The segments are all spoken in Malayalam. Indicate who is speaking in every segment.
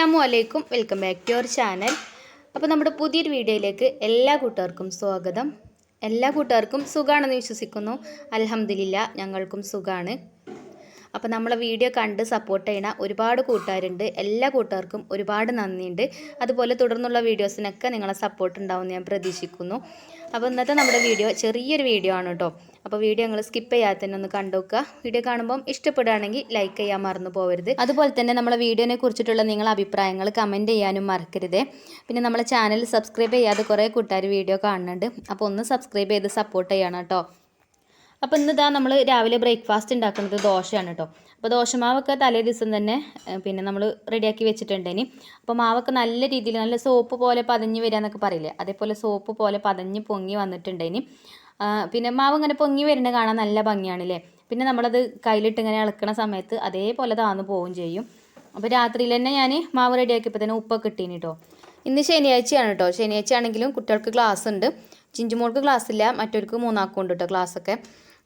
Speaker 1: അസ്സാം വലൈക്കും welcome back to your channel. അപ്പോൾ നമ്മുടെ പുതിയൊരു വീഡിയോയിലേക്ക് എല്ലാ കൂട്ടുകാർക്കും സ്വാഗതം. എല്ലാ കൂട്ടുകാർക്കും സുഖമാണെന്ന് വിശ്വസിക്കുന്നു. അലഹമില്ല ഞങ്ങൾക്കും സുഖമാണ് അപ്പോൾ നമ്മളെ വീഡിയോ കണ്ട് സപ്പോർട്ട് ചെയ്യണ ഒരുപാട് കൂട്ടുകാരുണ്ട്. എല്ലാ കൂട്ടുകാർക്കും ഒരുപാട് നന്ദിയുണ്ട്. അതുപോലെ തുടർന്നുള്ള വീഡിയോസിനൊക്കെ നിങ്ങളെ സപ്പോർട്ട് ഉണ്ടാവുമെന്ന് ഞാൻ പ്രതീക്ഷിക്കുന്നു. അപ്പോൾ ഇന്നത്തെ നമ്മുടെ വീഡിയോ ചെറിയൊരു വീഡിയോ ആണ് കേട്ടോ. അപ്പോൾ വീഡിയോ നിങ്ങൾ സ്കിപ്പ് ചെയ്യാതെ തന്നെ ഒന്ന് കണ്ടുവെക്കുക വീഡിയോ കാണുമ്പം ഇഷ്ടപ്പെടുകയാണെങ്കിൽ ലൈക്ക് ചെയ്യാൻ മറന്നു പോകരുത് അതുപോലെ തന്നെ നമ്മളെ വീഡിയോനെ കുറിച്ചിട്ടുള്ള നിങ്ങളെ അഭിപ്രായങ്ങൾ കമന്റ് ചെയ്യാനും മറക്കരുത്. പിന്നെ നമ്മളെ ചാനൽ സബ്സ്ക്രൈബ് ചെയ്യാതെ കുറേ കൂട്ടുകാർ വീഡിയോ കാണുന്നുണ്ട്. അപ്പോൾ ഒന്ന് സബ്സ്ക്രൈബ് ചെയ്ത് സപ്പോർട്ട് ചെയ്യണം കേട്ടോ. അപ്പോൾ ഇന്ന് ഇതാ നമ്മൾ രാവിലെ ബ്രേക്ക്ഫാസ്റ്റ് ഉണ്ടാക്കുന്നത് ദോശയാണ് കേട്ടോ. അപ്പോൾ ദോശമാവൊക്കെ തലേ ദിവസം തന്നെ പിന്നെ നമ്മൾ റെഡിയാക്കി വെച്ചിട്ടുണ്ട് ഇനി. അപ്പോൾ മാവൊക്കെ നല്ല രീതിയിൽ നല്ല സോപ്പ് പോലെ പതഞ്ഞ് വരിക എന്നൊക്കെ പറയില്ലേ? അതേപോലെ സോപ്പ് പോലെ പതഞ്ഞ് പൊങ്ങി വന്നിട്ടുണ്ടേനി ആ, പിന്നെ മാവ് ഇങ്ങനെ പൊങ്ങി വരുന്നത് കാണാൻ നല്ല ഭംഗിയാണല്ലേ? പിന്നെ നമ്മളത് കയ്യിലിട്ട് ഇങ്ങനെ ഇളക്കണ സമയത്ത് അതേപോലെ താന്ന് പോവുകയും ചെയ്യും. അപ്പോൾ രാത്രിയിൽ തന്നെ ഞാൻ മാവ് റെഡിയാക്കിയപ്പോൾ തന്നെ ഉപ്പൊക്കെ ഇട്ടീനി കേട്ടോ ഇന്ന് ശനിയാഴ്ചയാണ് കേട്ടോ ശനിയാഴ്ച ആണെങ്കിലും കുട്ടികൾക്ക് ക്ലാസ് ഉണ്ട്. ചിഞ്ചുമോൾക്ക് ക്ലാസ് ഇല്ല. മറ്റവർക്ക് മൂന്നാക്കും ഉണ്ട് കേട്ടോ ക്ലാസ്സൊക്കെ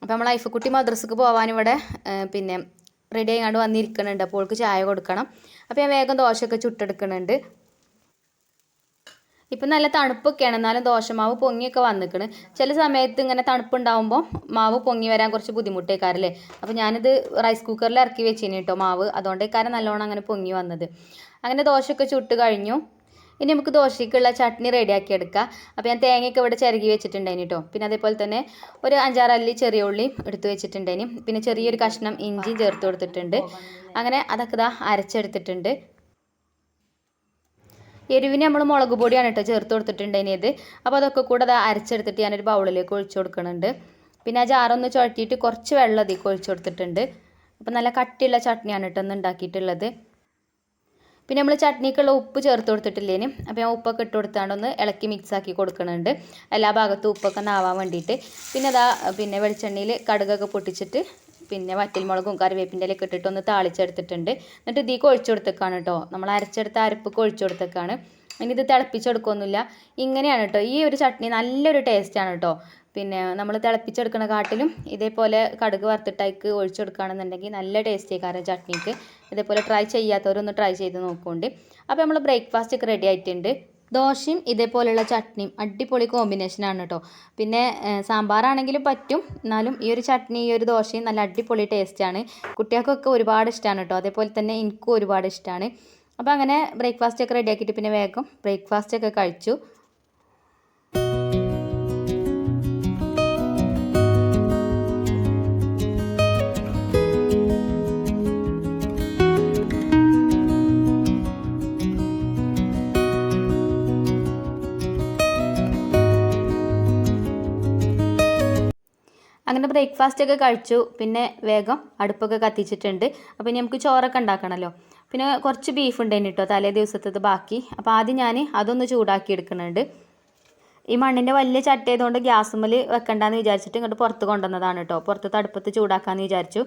Speaker 1: അപ്പോൾ നമ്മൾ ഐഫക്കുട്ടി മദ്രസക്ക് പോകാൻ ഇവിടെ പിന്നെ റെഡി ആയിക്കാണ്ട് വന്നിരിക്കുന്നുണ്ട്. അപ്പോൾ അവൾക്ക് ചായ കൊടുക്കണം. അപ്പോൾ ഞാൻ വേഗം ദോശയൊക്കെ ചുട്ടെടുക്കുന്നുണ്ട്. ഇപ്പം നല്ല തണുപ്പൊക്കെയാണ്. എന്നാലും ദോശമാവ് പൊങ്ങിയൊക്കെ വന്നിക്കണ്. ചില സമയത്ത് ഇങ്ങനെ തണുപ്പുണ്ടാവുമ്പോൾ മാവ് പൊങ്ങി വരാൻ കുറച്ച് ബുദ്ധിമുട്ടേക്കാരല്ലേ? അപ്പോൾ ഞാനിത് റൈസ് കുക്കറിൽ ഇറക്കി വെച്ചിന് കേട്ടോ മാവ്. അതുകൊണ്ടേക്കാരം നല്ലോണം അങ്ങനെ പൊങ്ങി വന്നത്. അങ്ങനെ ദോശയൊക്കെ ചുട്ട് കഴിഞ്ഞു. ഇനി നമുക്ക് ദോശയ്ക്കുള്ള ചട്നി റെഡിയാക്കി എടുക്കാം. അപ്പോൾ ഞാൻ തേങ്ങയൊക്കെ ഇവിടെ ചിരകി വെച്ചിട്ടുണ്ടായിന് കേട്ടോ പിന്നെ അതേപോലെ തന്നെ ഒരു അഞ്ചാറ് അല്ലി ചെറിയ ഉള്ളി എടുത്ത് വെച്ചിട്ടുണ്ടായിന്. പിന്നെ ചെറിയൊരു കഷ്ണം ഇഞ്ചി ചേർത്ത് കൊടുത്തിട്ടുണ്ട്. അങ്ങനെ അതൊക്കെ ഇതാ അരച്ചെടുത്തിട്ടുണ്ട്. എരിവിന് നമ്മൾ മുളക് പൊടിയാണ് കേട്ടോ ചേർത്ത് കൊടുത്തിട്ടുണ്ടായിരുന്നത്. അപ്പോൾ അതൊക്കെ കൂടെ അത് അരച്ചെടുത്തിട്ട് ഞാനൊരു ബൗളിലേക്ക് ഒഴിച്ചു കൊടുക്കുന്നുണ്ട് പിന്നെ ആ ജാറൊന്ന് ചുഴറ്റിയിട്ട് കുറച്ച് വെള്ളം അതിലേക്ക് ഒഴിച്ചു കൊടുത്തിട്ടുണ്ട്. അപ്പോൾ നല്ല കട്ടിയുള്ള ചട്നിയാണ് കേട്ടോ ഒന്ന് ഉണ്ടാക്കിയിട്ടുള്ളത്. പിന്നെ നമ്മൾ ചട്നിക്കുള്ള ഉപ്പ് ചേർത്ത് കൊടുത്തിട്ടില്ലേനും? അപ്പോൾ ഞാൻ ഉപ്പൊക്കെ ഇട്ട് കൊടുത്താണ്ട് ഒന്ന് ഇളക്കി മിക്സ് ആക്കി കൊടുക്കുന്നുണ്ട് എല്ലാ ഭാഗത്തും ഉപ്പൊക്കെ നാവാൻ വേണ്ടിയിട്ട്. പിന്നെ അതാ പിന്നെ വെളിച്ചെണ്ണയിൽ കടുകൊക്കെ പൊട്ടിച്ചിട്ട് പിന്നെ വറ്റൽമുളകും കറിവേപ്പിന്റെ ഇലയൊക്കെ ഇട്ടിട്ട് ഒന്ന് താളിച്ചെടുത്തിട്ടുണ്ട്. എന്നിട്ട് ഇതിലേക്ക് ഒഴിച്ചു കൊടുത്തേക്കാണ് കേട്ടോ നമ്മൾ അരച്ചെടുത്ത അരപ്പൊക്കെ ഒഴിച്ചു കൊടുത്തേക്കാണ്. ഇനി ഇത് തിളപ്പിച്ചെടുക്കൊന്നുമില്ല ഇങ്ങനെയാണ് കേട്ടോ ഈ ഒരു ചട്നി നല്ലൊരു ടേസ്റ്റാണ് കേട്ടോ പിന്നെ നമ്മൾ തിളപ്പിച്ചെടുക്കണ കാട്ടിലും ഇതേപോലെ കടുക് വറുത്തിട്ടേക്ക് ഒഴിച്ചെടുക്കുകയാണെന്നുണ്ടെങ്കിൽ നല്ല ടേസ്റ്റി കാരണം ചട്നിക്ക്. ഇതേപോലെ ട്രൈ ചെയ്യാത്തവരൊന്ന് ട്രൈ ചെയ്ത് നോക്കുന്നുണ്ട്. അപ്പോൾ നമ്മൾ ബ്രേക്ക്ഫാസ്റ്റ് ഒക്കെ റെഡി ആയിട്ടുണ്ട്. ദോശയും ഇതേപോലെയുള്ള ചട്നിയും അടിപൊളി കോമ്പിനേഷനാണ് കേട്ടോ പിന്നെ സാമ്പാറാണെങ്കിലും പറ്റും. എന്നാലും ഈ ഒരു ചട്നി ഈ ഒരു ദോശയും നല്ല അടിപൊളി ടേസ്റ്റാണ് കുട്ടികൾക്കൊക്കെ ഒരുപാട് ഇഷ്ടമാണ് കേട്ടോ അതേപോലെ തന്നെ എനിക്കും ഒരുപാട് ഇഷ്ടമാണ് അപ്പോൾ അങ്ങനെ ബ്രേക്ക്ഫാസ്റ്റ് ഒക്കെ റെഡി ആക്കിയിട്ട് പിന്നെ വേഗം ബ്രേക്ക്ഫാസ്റ്റ് ഒക്കെ കഴിച്ചു. അങ്ങനെ ബ്രേക്ക്ഫാസ്റ്റ് ഒക്കെ കഴിച്ചു. പിന്നെ വേഗം അടുപ്പൊക്കെ കത്തിച്ചിട്ടുണ്ട്. അപ്പോൾ ഇനി നമുക്ക് ചോറൊക്കെ ഉണ്ടാക്കണമല്ലോ പിന്നെ കുറച്ച് ബീഫ് ഉണ്ടായിന് കേട്ടോ തലേ ദിവസത്തത് ബാക്കി. അപ്പോൾ ആദ്യം ഞാൻ അതൊന്ന് ചൂടാക്കി എടുക്കുന്നുണ്ട്. ഈ മണ്ണിന്റെ വലിയ ചട്ട ആയതുകൊണ്ട് ഗ്യാസുമ്മൽ വെക്കണ്ടെന്ന് വിചാരിച്ചിട്ട് ഇങ്ങോട്ട് പുറത്ത് കൊണ്ടുവന്നതാണ് കേട്ടോ. പുറത്ത് അടുപ്പത്ത് ചൂടാക്കാമെന്ന് വിചാരിച്ചു.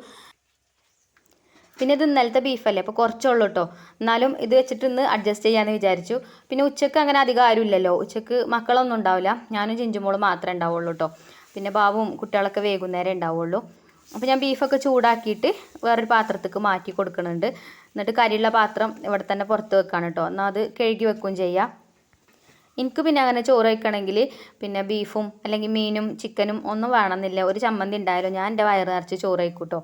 Speaker 1: പിന്നെ ഇത് ഇന്നലത്തെ ബീഫല്ലേ അപ്പോൾ കുറച്ചുള്ളൂ കേട്ടോ. എന്നാലും ഇത് വെച്ചിട്ട് ഇന്ന് അഡ്ജസ്റ്റ് ചെയ്യാമെന്ന് വിചാരിച്ചു. പിന്നെ ഉച്ചയ്ക്ക് അങ്ങനെ അധികം ആരുമില്ലല്ലോ. ഉച്ചയ്ക്ക് മക്കളൊന്നും ഉണ്ടാവില്ല. ഞാനും ചിഞ്ചുമോളും മാത്രമേ ഉണ്ടാവുള്ളൂ കേട്ടോ. പിന്നെ ബാബും കുട്ടികളൊക്കെ വൈകുന്നേരം ഉണ്ടാവുള്ളൂ. അപ്പോൾ ഞാൻ ബീഫൊക്കെ ചൂടാക്കിയിട്ട് വേറൊരു പാത്രത്തേക്ക് മാറ്റി കൊടുക്കുന്നുണ്ട് എന്നിട്ട് കരിയുള്ള പാത്രം ഇവിടെ തന്നെ പുറത്ത് വെക്കാണ് കേട്ടോ. എന്നാൽ അത് കഴുകി വെക്കുകയും ചെയ്യാം. എനിക്ക് പിന്നെ അങ്ങനെ ചോറ് വയ്ക്കണമെങ്കിൽ പിന്നെ ബീഫും അല്ലെങ്കിൽ മീനും ചിക്കനും ഒന്നും വേണമെന്നില്ല. ഒരു ചമ്മന്തി ഉണ്ടായാലും? ഞാൻ എന്റെ വയറ് നിറച്ച് ചോറ് വയ്ക്കൂട്ടോ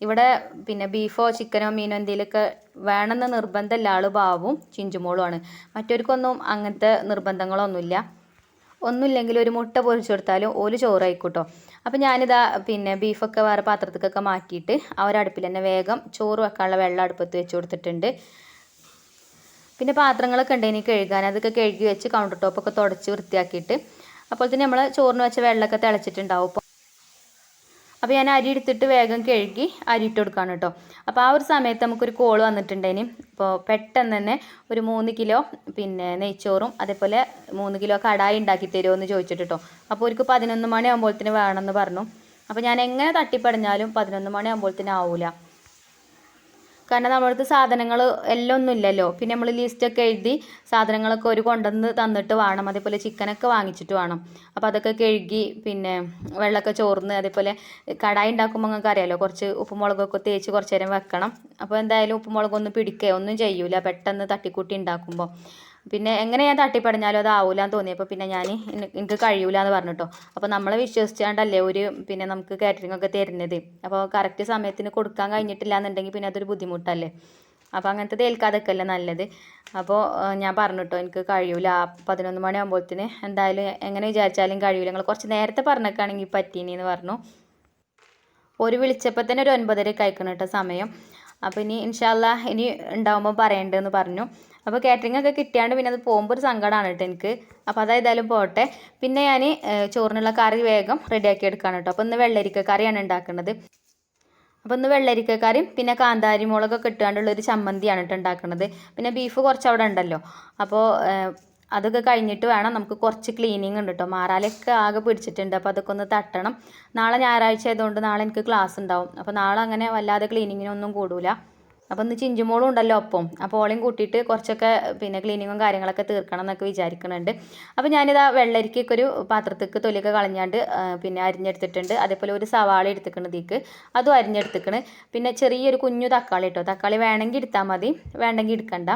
Speaker 1: ഇവിടെ പിന്നെ ബീഫോ ചിക്കനോ മീനോ എന്തെങ്കിലുമൊക്കെ വേണമെന്ന് നിർബന്ധമില്ല ആൾ ബാവും ചിഞ്ചുമോളുമാണ് മറ്റവർക്കൊന്നും അങ്ങനത്തെ നിർബന്ധങ്ങളൊന്നുമില്ല. ഒന്നുമില്ലെങ്കിൽ ഒരു മുട്ട പൊരിച്ചു കൊടുത്താലും ഓൽ ചോറായിക്കോട്ടോ. അപ്പം അപ്പോൾ ഞാനിതാ പിന്നെ ബീഫൊക്കെ വേറെ പാത്രത്തിലൊക്കെ മാറ്റിയിട്ട് ആ ഒരു അടുപ്പിൽ തന്നെ വേഗം ചോറ് വെക്കാനുള്ള വെള്ളം അടുപ്പത്ത് വെച്ച് കൊടുത്തിട്ടുണ്ട്. പിന്നെ പാത്രങ്ങളൊക്കെ ഉണ്ട് ഇനി കഴുകാൻ. അതൊക്കെ കഴുകി വെച്ച് കൗണ്ടർ ടോപ്പൊക്കെ തുടച്ച് വൃത്തിയാക്കിയിട്ട്. അപ്പോൾ തന്നെ നമ്മൾ ചോറിന് വെച്ച വെള്ളമൊക്കെ തിളച്ചിട്ടുണ്ടാവും. അപ്പോൾ ഞാൻ അരി എടുത്തിട്ട് വേഗം കഴുകി അരി ഇട്ട് കൊടുക്കുകയാണ് കേട്ടോ. അപ്പോൾ ആ ഒരു സമയത്ത് നമുക്കൊരു കോൾ വന്നിട്ടുണ്ടേനി. അപ്പോൾ പെട്ടെന്ന് തന്നെ ഒരു മൂന്ന് കിലോ പിന്നെ നെയ്ച്ചോറും അതേപോലെ മൂന്ന് കിലോ കടായി ഉണ്ടാക്കി തരുമോ എന്ന് ചോദിച്ചിട്ട് കേട്ടോ. അപ്പോൾ അവർക്ക് പതിനൊന്ന് മണിയാകുമ്പോഴത്തേന് വേണമെന്ന് പറഞ്ഞു. അപ്പോൾ ഞാൻ എങ്ങനെ തട്ടിപ്പടഞ്ഞാലും പതിനൊന്ന് മണി ആകുമ്പോഴത്തേന് ആവില്ല കാരണം നമ്മളടുത്ത് സാധനങ്ങൾ എല്ലാം ഒന്നും ഇല്ലല്ലോ പിന്നെ നമ്മൾ ലിസ്റ്റൊക്കെ എഴുതി സാധനങ്ങളൊക്കെ ഒരു കൊണ്ടുവന്ന് തന്നിട്ട് വേണം. അതേപോലെ ചിക്കനൊക്കെ വാങ്ങിച്ചിട്ട് വേണം. അപ്പോൾ അതൊക്കെ കഴുകി പിന്നെ വെള്ളമൊക്കെ ചോർന്ന് അതേപോലെ കടായി ഉണ്ടാക്കുമ്പോൾ നിങ്ങൾക്ക് അറിയാമല്ലോ കുറച്ച് ഉപ്പുമുളകൊക്കെ തേച്ച് കുറച്ച് നേരം വെക്കണം. അപ്പോൾ എന്തായാലും ഉപ്പുമുളകൊന്നും പിടിക്കുകയോ ഒന്നും ചെയ്യൂല. പെട്ടെന്ന് തട്ടിക്കൂട്ടി ഉണ്ടാക്കുമ്പോൾ പിന്നെ എങ്ങനെ ഞാൻ തട്ടിപ്പടഞ്ഞാലും അത് ആവൂല എന്ന് തോന്നിയപ്പോൾ പിന്നെ ഞാൻ എനിക്ക് കഴിയൂല എന്ന് പറഞ്ഞിട്ടോ. അപ്പോൾ നമ്മളെ വിശ്വസിച്ചാണ്ടല്ലേ ഒരു പിന്നെ നമുക്ക് കാറ്ററിംഗ് ഒക്കെ തരുന്നത്. അപ്പോൾ കറക്റ്റ് സമയത്തിന് കൊടുക്കാൻ കഴിഞ്ഞിട്ടില്ല എന്നുണ്ടെങ്കിൽ പിന്നെ അതൊരു ബുദ്ധിമുട്ടല്ലേ. അപ്പോൾ അങ്ങനത്തെ ഏൽക്കാതൊക്കെയല്ലേ നല്ലത്. അപ്പോൾ ഞാൻ പറഞ്ഞു പറഞ്ഞിട്ടോ എനിക്ക് കഴിയൂല. പതിനൊന്ന് മണിയാകുമ്പോഴത്തേന് എന്തായാലും എങ്ങനെ വിചാരിച്ചാലും കഴിയൂല. നിങ്ങൾ കുറച്ച് നേരത്തെ പറഞ്ഞേക്കാണെങ്കിൽ പറ്റീനി എന്ന് പറഞ്ഞു. ഒരു വിളിച്ചപ്പോൾ തന്നെ ഒരു ഒൻപതരക്ക് അയക്കണം കേട്ടോ സമയം. അപ്പോൾ ഇനി ഇൻഷാല്ല ഇനി ഉണ്ടാകുമ്പോൾ പറയണ്ടെന്ന് പറഞ്ഞു. അപ്പോൾ കാറ്ററിംഗ് ഒക്കെ കിട്ടിയാണ്ട് പിന്നെ അത് പോകുമ്പോൾ ഒരു സങ്കടമാണ് കേട്ടോ എനിക്ക്. അപ്പോൾ അതായതായാലും പോട്ടെ. പിന്നെ ഞാൻ ചോറിനുള്ള കറി വേഗം റെഡിയാക്കി എടുക്കുകയാണ് കേട്ടോ. അപ്പോൾ ഇന്ന് വെള്ളരിക്ക കറിയാണ് ഉണ്ടാക്കുന്നത് അപ്പോൾ ഇന്ന് വെള്ളരിക്ക കറിയും പിന്നെ കാന്താരി മുളകൊക്കെ ഇട്ടുകൊണ്ടുള്ള ഒരു ചമ്മന്തിയാണ് കേട്ടോ ഉണ്ടാക്കുന്നത് പിന്നെ ബീഫ് കുറച്ച് അവിടെ ഉണ്ടല്ലോ. അപ്പോൾ അതൊക്കെ കഴിഞ്ഞിട്ട് വേണം നമുക്ക് കുറച്ച് ക്ലീനിങ് ഉണ്ട് കേട്ടോ. മാറാലൊക്കെ ആകെ പിടിച്ചിട്ടുണ്ട്. അപ്പോൾ അതൊക്കെ ഒന്ന് തട്ടണം. നാളെ ഞായറാഴ്ച ആയതുകൊണ്ട് നാളെ എനിക്ക് ക്ലാസ് ഉണ്ടാവും അപ്പോൾ നാളെ അങ്ങനെ വല്ലാതെ ക്ലീനിങ്ങിനൊന്നും കൂടൂല. അപ്പോൾ ഇന്ന് ചിഞ്ചുമോളും ഉണ്ടല്ലോ ഒപ്പം. അപ്പോൾ ഓളെയും കൂട്ടിയിട്ട് കുറച്ചൊക്കെ പിന്നെ ക്ലീനിങ്ങും കാര്യങ്ങളൊക്കെ തീർക്കണം എന്നൊക്കെ വിചാരിക്കുന്നുണ്ട് അപ്പോൾ ഞാനിതാ വെള്ളരിക്കൊക്കെ ഒരു പാത്രത്തേക്ക് തൊലിയൊക്കെ കളഞ്ഞാണ്ട് പിന്നെ അരിഞ്ഞെടുത്തിട്ടുണ്ട്. അതേപോലെ ഒരു സവാള എടുത്തിക്കണം ഇതിക്ക് അതും അരിഞ്ഞെടുത്തിക്കണ്. പിന്നെ ചെറിയൊരു കുഞ്ഞു തക്കാളി കേട്ടോ തക്കാളി വേണമെങ്കിൽ എടുത്താൽ മതി. വേണ്ടെങ്കിൽ എടുക്കണ്ട.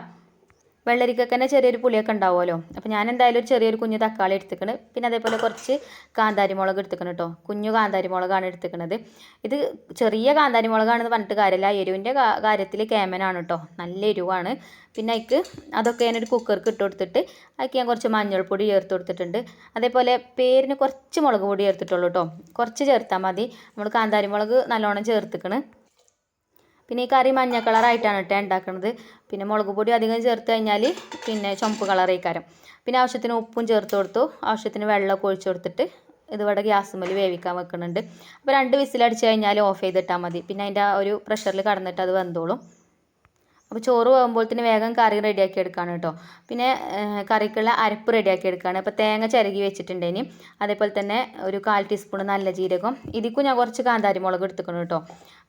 Speaker 1: വെള്ളരിക്കൊക്കെ ചെറിയൊരു പുളിയൊക്കെ ഉണ്ടാവുമല്ലോ. അപ്പോൾ ഞാൻ എന്തായാലും ഒരു ചെറിയൊരു കുഞ്ഞു തക്കാളി എടുത്തിക്കണ്. പിന്നെ അതേപോലെ കുറച്ച് കാന്താരി മുളക് എടുത്തിക്കണം കേട്ടോ കുഞ്ഞു കാന്താരി മുളകാണ് എടുത്തിക്കണത്. ഇത് ചെറിയ കാന്താരി മുളകാണെന്ന് പറഞ്ഞിട്ട് കാര്യമില്ല. എരിവിന്റെ കാര്യത്തിൽ കേമനാണ് കേട്ടോ നല്ല എരിവാണ്. പിന്നെ അതിക്ക് അതൊക്കെ ഞാനൊരു കുക്കർക്ക് ഇട്ട് കൊടുത്തിട്ട് അതിക്ക് ഞാൻ കുറച്ച് മഞ്ഞൾപ്പൊടി ചേർത്ത് കൊടുത്തിട്ടുണ്ട്. അതേപോലെ പേരിന് കുറച്ച് മുളക് പൊടി ചേർത്തിട്ടുള്ളൂ കേട്ടോ കുറച്ച് ചേർത്താൽ മതി. നമ്മൾ കാന്താരി മുളക് നല്ലോണം ചേർത്തിക്കണ്. പിന്നെ ഈ കറി മഞ്ഞ കളറായിട്ടാണ് കേട്ടോ ഉണ്ടാക്കുന്നത് പിന്നെ മുളക് പൊടി അധികം ചേർത്ത് കഴിഞ്ഞാൽ പിന്നെ ചുമപ്പ് കളറായിക്കാരം. പിന്നെ ആവശ്യത്തിന് ഉപ്പും ചേർത്ത് കൊടുത്തു. ആവശ്യത്തിന് വെള്ളമൊക്കെ ഒഴിച്ചു കൊടുത്തിട്ട് ഇതിവിടെ ഗ്യാസുമ്മൽ വേവിക്കാൻ വെക്കുന്നുണ്ട് അപ്പോൾ രണ്ട് വിസിലടിച്ച് കഴിഞ്ഞാൽ ഓഫ് ചെയ്തിട്ടാൽ മതി. പിന്നെ അതിന്റെ ആ ഒരു പ്രഷറിൽ കടന്നിട്ട് അത് വെന്തോളും. അപ്പോൾ ചോറ് പോകുമ്പോഴത്തേന് വേഗം കറി റെഡിയാക്കി എടുക്കുകയാണ് കേട്ടോ പിന്നെ കറിക്കുള്ള അരപ്പ് റെഡിയാക്കി എടുക്കുകയാണ് അപ്പോൾ തേങ്ങ ചിരകി വെച്ചിട്ടുണ്ടേനി അതേപോലെ തന്നെ ഒരു കാൽ ടീസ്പൂൺ നല്ല ജീരകം. ഇതിക്കും ഞാൻ കുറച്ച് കാന്താരി മുളക് എടുത്തുക്കണം കേട്ടോ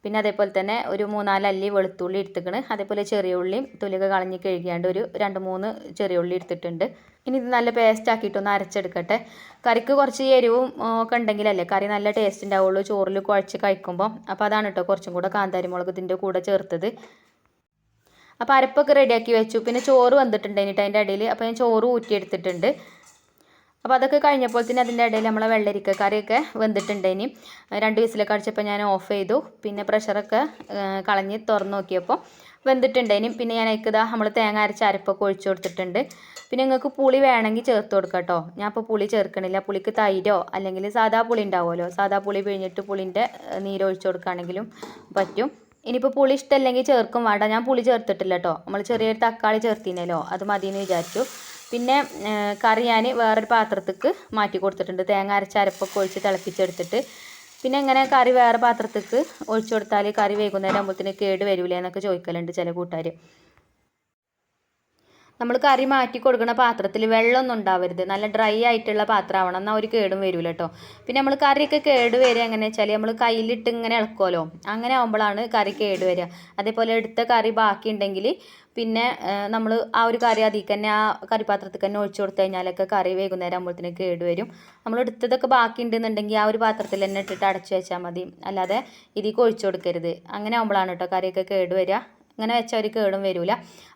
Speaker 1: പിന്നെ അതേപോലെ തന്നെ ഒരു മൂന്നാൽ അല്ലി വെളുത്തുള്ളി എടുത്തുക്കണ്. അതേപോലെ ചെറിയ ഉള്ളിയും തൊലിയൊക്കെ കളഞ്ഞ് കഴുകിയാണ്ട് ഒരു രണ്ട് മൂന്ന് ചെറിയ ഉള്ളി എടുത്തിട്ടുണ്ട്. ഇനി ഇത് നല്ല പേസ്റ്റ് ആക്കിയിട്ടൊന്ന് അരച്ചെടുക്കട്ടെ. കറിക്ക് കുറച്ച് എരിവും ഒക്കെ ഉണ്ടെങ്കിലല്ലേ കറി നല്ല ടേസ്റ്റ് ഉണ്ടാവുള്ളൂ ചോറിൽ കുഴച്ച് കഴിക്കുമ്പോൾ അപ്പോൾ അതാണ് കേട്ടോ കുറച്ചും കൂടെ കാന്താരി മുളക് ഇതിന്റെ കൂടെ ചേർത്തത്. അപ്പോൾ അരപ്പൊക്കെ റെഡിയാക്കി വെച്ചു. പിന്നെ ചോറ് വന്നിട്ടുണ്ട് എന്നിട്ട് അതിന്റെ ഇടയിൽ അപ്പോൾ ഞാൻ ചോറ് ഊറ്റിയെടുത്തിട്ടുണ്ട്. അപ്പോൾ അതൊക്കെ കഴിഞ്ഞപ്പോൾ തന്നെ അതിന്റെ ഇടയിൽ നമ്മളെ വെള്ളരിക്ക കറിയൊക്കെ വെന്തിട്ടുണ്ട് ഇനി. രണ്ട് വിസിലൊക്കെ അടിച്ചപ്പോൾ ഞാൻ ഓഫ് ചെയ്തു. പിന്നെ പ്രഷറൊക്കെ കളഞ്ഞ് തുറന്നു നോക്കിയപ്പോൾ വെന്തിട്ടുണ്ട് ഇനി. പിന്നെ ഞാൻ അതിൽ നമ്മൾ തേങ്ങ അരച്ച അരപ്പൊക്കെ ഒഴിച്ചു കൊടുത്തിട്ടുണ്ട്. പിന്നെ നിങ്ങൾക്ക് പുളി വേണമെങ്കിൽ ചേർത്ത് കൊടുക്കാം കേട്ടോ. ഞാൻ ഇപ്പോൾ പുളി ചേർക്കണില്ല. പുളിക്ക് തൈരോ അല്ലെങ്കിൽ സാധാ പുളി ഉണ്ടാവുമല്ലോ. സാധാ പുളി പിഴിഞ്ഞിട്ട് പുളിന്റെ നീരൊഴിച്ചു കൊടുക്കുകയാണെങ്കിലും പറ്റും. ഇനിയിപ്പോൾ പുളി ഇഷ്ടമല്ലെങ്കിൽ ചേർക്കും വേണ്ട ഞാൻ പുളി ചേർത്തിട്ടില്ല കേട്ടോ നമ്മൾ ചെറിയൊരു തക്കാളി ചേർത്തിനല്ലോ അത് മതിയെന്ന് വിചാരിച്ചു. പിന്നെ കറി ഞാൻ വേറൊരു പാത്രത്തേക്ക് മാറ്റി കൊടുത്തിട്ടുണ്ട്. തേങ്ങ അരച്ച അരപ്പൊക്കെ ഒഴിച്ച് തിളപ്പിച്ചെടുത്തിട്ട്. പിന്നെ ഇങ്ങനെ കറി വേറെ പാത്രത്തേക്ക് ഒഴിച്ചു കൊടുത്താൽ കറി വൈകുന്നേരം ആകുമ്പോഴത്തേന് കേട് വരില്ലേ എന്നൊക്കെ ചോദിക്കലുണ്ട് ചില കൂട്ടുകാർ നമ്മൾ കറി മാറ്റി കൊടുക്കുന്ന പാത്രത്തിൽ വെള്ളമൊന്നും ഉണ്ടാവരുത്. നല്ല ഡ്രൈ ആയിട്ടുള്ള പാത്രമാവണം. എന്നാൽ ഒരു കേടും വരില്ല കേട്ടോ പിന്നെ നമ്മൾ കറിയൊക്കെ കേട് വരിക എങ്ങനെ വെച്ചാൽ നമ്മൾ കയ്യിലിട്ട് ഇങ്ങനെ ഇളക്കുമല്ലോ അങ്ങനെ ആകുമ്പോഴാണ് കറി കേട് വരിക അതേപോലെ എടുത്ത കറി ബാക്കി ഉണ്ടെങ്കിൽ പിന്നെ നമ്മൾ ആ ഒരു കറി അതിൽ തന്നെ ആ കറിപാത്രത്തിൽ തന്നെ ഒഴിച്ചു കൊടുത്തു കഴിഞ്ഞാലൊക്കെ കറി വൈകുന്നേരം ആകുമ്പോഴത്തേന് കേട് വരും. നമ്മൾ എടുത്തതൊക്കെ ബാക്കി ഉണ്ടെന്നുണ്ടെങ്കിൽ ആ ഒരു പാത്രത്തിൽ തന്നെ ഇട്ടിട്ട് അടച്ചു വെച്ചാൽ മതി. അല്ലാതെ ഇതിലേക്ക് ഒഴിച്ചു കൊടുക്കരുത്. അങ്ങനെ ആകുമ്പോഴാണ് കേട്ടോ കറിയൊക്കെ കേട് വരിക അങ്ങനെ വെച്ചാൽ ഒരു കേടും വരില്ല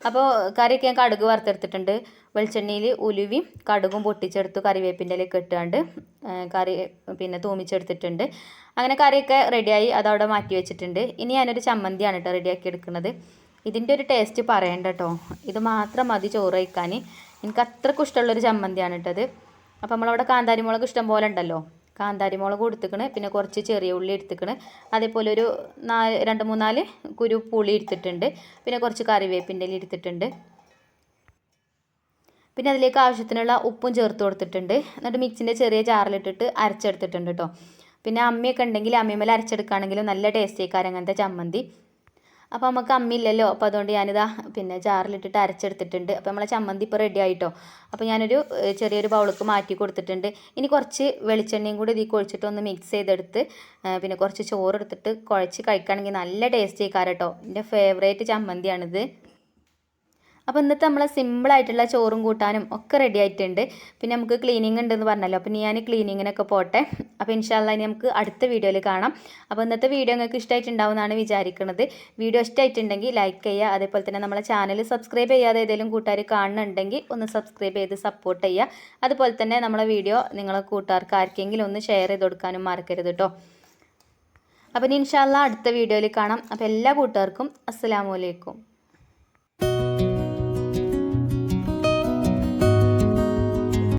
Speaker 1: അപ്പോൾ കറിയൊക്കെ ഞാൻ കടുക് വറുത്തെടുത്തിട്ടുണ്ട്. വെളിച്ചെണ്ണയിൽ ഉലുവി കടുകും പൊട്ടിച്ചെടുത്തു കറിവേപ്പിന്റെ ഇലയൊക്കെ ഇട്ടുകൊണ്ട് കറി പിന്നെ തൂമിച്ചെടുത്തിട്ടുണ്ട്. അങ്ങനെ കറിയൊക്കെ റെഡിയായി അതവിടെ മാറ്റി വെച്ചിട്ടുണ്ട്. ഇനി ഞാനൊരു ചമ്മന്തിയാണ് കേട്ടോ റെഡിയാക്കി എടുക്കുന്നത്. ഇതിന്റെ ഒരു ടേസ്റ്റ് പറയണ്ട കേട്ടോ ഇത് മാത്രം മതി ചോറ് കഴിക്കാൻ എനിക്ക് അത്രക്കും ഇഷ്ടമുള്ളൊരു ചമ്മന്തിയാണ് കേട്ടത് അപ്പോൾ നമ്മളവിടെ കാന്താരി മുളക് ഇഷ്ടം പോലെ ഉണ്ടല്ലോ. കാന്താരി മുളക് എടുത്തുക്കണ് പിന്നെ കുറച്ച് ചെറിയ ഉള്ളി എടുത്തുക്കണ്. അതേപോലെ ഒരു നാല് രണ്ട് മൂന്നാൽ കുരു പുളി എടുത്തിട്ടുണ്ട്. പിന്നെ കുറച്ച് കറിവേപ്പിന്റെ ഇല എടുത്തിട്ടുണ്ട്. പിന്നെ അതിലേക്ക് ആവശ്യത്തിനുള്ള ഉപ്പും ചേർത്ത് കൊടുത്തിട്ടുണ്ട്. എന്നിട്ട് മിക്സിന്റെ ചെറിയ ജാറിലിട്ടിട്ട് അരച്ചെടുത്തിട്ടുണ്ട് കേട്ടോ പിന്നെ അമ്മയൊക്കെ ഉണ്ടെങ്കിൽ അമ്മിമേൽ അരച്ചെടുക്കുകയാണെങ്കിലും നല്ല ടേസ്റ്റ് ആയിക്കാരം അങ്ങനത്തെ ചമ്മന്തി. അപ്പോൾ നമുക്ക് അമ്മില്ലല്ലോ. അപ്പോൾ അതുകൊണ്ട് ഞാനിതാ പിന്നെ ജാറിലിട്ടിട്ട് അരച്ചെടുത്തിട്ടുണ്ട്. അപ്പോൾ നമ്മളെ ചമ്മന്തി ഇപ്പോൾ റെഡി ആയിട്ടോ. അപ്പോൾ ഞാനൊരു ചെറിയൊരു ബൗൾക്ക് മാറ്റി കൊടുത്തിട്ടുണ്ട്. ഇനി കുറച്ച് വെളിച്ചെണ്ണയും കൂടി ഇതിൽ കുഴിച്ചിട്ട് ഒന്ന് മിക്സ് ചെയ്തെടുത്ത് പിന്നെ കുറച്ച് ചോറ് എടുത്തിട്ട് കുഴച്ച് കഴിക്കുകയാണെങ്കിൽ നല്ല ടേസ്റ്റ് ആയിക്കാരട്ടോ എന്റെ ഫേവറേറ്റ് ചമ്മന്തിയാണിത്. അപ്പോൾ ഇന്നത്തെ നമ്മളെ സിമ്പിളായിട്ടുള്ള ചോറും കൂട്ടാനും ഒക്കെ റെഡി ആയിട്ടുണ്ട്. പിന്നെ നമുക്ക് ക്ലീനിങ് ഉണ്ടെന്ന് പറഞ്ഞല്ലോ. അപ്പോൾ ഞാൻ ക്ലീനിങ്ങിനൊക്കെ പോട്ടെ. അപ്പോൾ ഇൻഷാല്ല ഇനി നമുക്ക് അടുത്ത വീഡിയോയിൽ കാണാം. അപ്പോൾ ഇന്നത്തെ വീഡിയോ നിങ്ങൾക്ക് ഇഷ്ടമായിട്ടുണ്ടാവുമെന്നാണ് വിചാരിക്കുന്നത് വീഡിയോ ഇഷ്ടമായിട്ടുണ്ടെങ്കിൽ ലൈക്ക് ചെയ്യുക. അതേപോലെ തന്നെ നമ്മളെ ചാനൽ സബ്സ്ക്രൈബ് ചെയ്യാതെ ഏതെങ്കിലും കൂട്ടുകാർ കാണുന്നുണ്ടെങ്കിൽ ഒന്ന് സബ്സ്ക്രൈബ് ചെയ്ത് സപ്പോർട്ട് ചെയ്യുക. അതുപോലെ തന്നെ നമ്മളെ വീഡിയോ നിങ്ങളെ കൂട്ടുകാർക്ക് ആർക്കെങ്കിലും ഒന്ന് ഷെയർ ചെയ്ത് കൊടുക്കാനും മറക്കരുത് കേട്ടോ അപ്പോൾ ഇനി ഇൻഷാല്ല അടുത്ത വീഡിയോയിൽ കാണാം. അപ്പോൾ എല്ലാ കൂട്ടുകാർക്കും അസ്സലാമു അലൈക്കും.